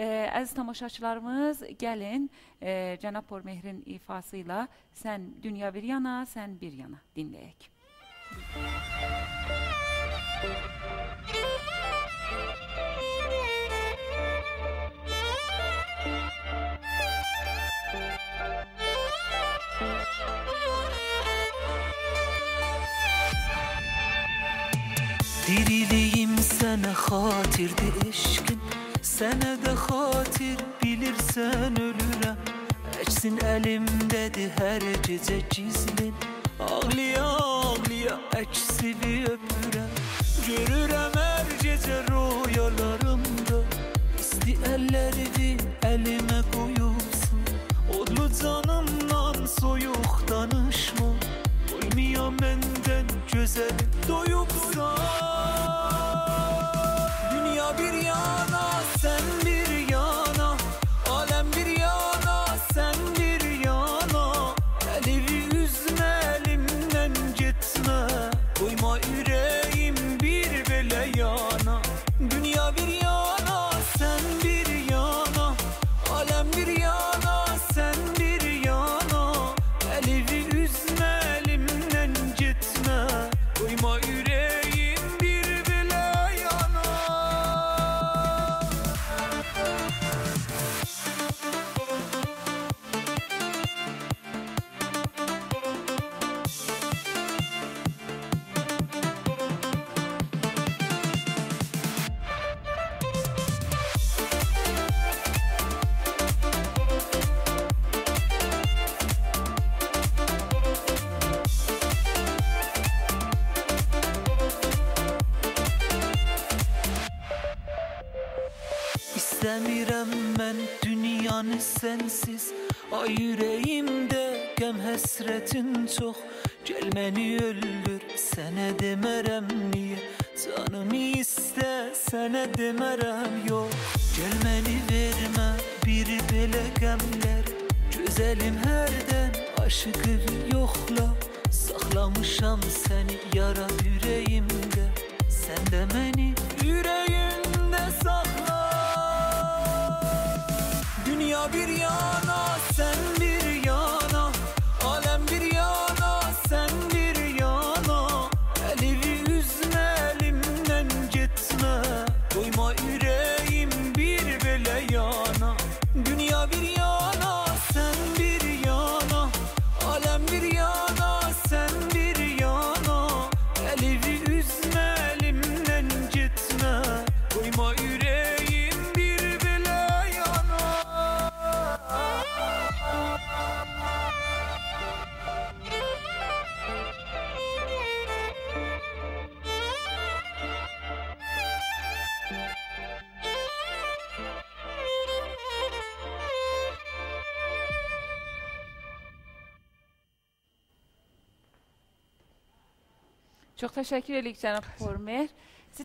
Ee, əziz tamaşaçılarımız, gəlin e, Cənab Pormehrin ifasıyla Sən dünya bir yana, sən bir yana dinləyək. Diriliğim sana hatirdi eşkin Sana da hatir bilirsen ölürem Eçsin elimdedir her gece cizlin Ağlıya ağlıya eksivi öpürem Görürem her gece rüyalarımda. İsti ellerini elime koyulsun Odlu canımdan soyuk danışma. Olmuyor menden güzel my ear. İstəmirəm mən dünyanı sənsiz Ay ürəyimdə qəm həsrətin çox Gəl məni öldür, sənə demərəm niyə Canımı istə, sənə demərəm yox Gəl məni vermə bir belə qəmlər Gözəlim hərdən aşıqı yoxla Saxlamışam səni yara ürəyimdə Sən də məni ürəyində Dünya bir Çox təşəkkür edirik cənab Pormer.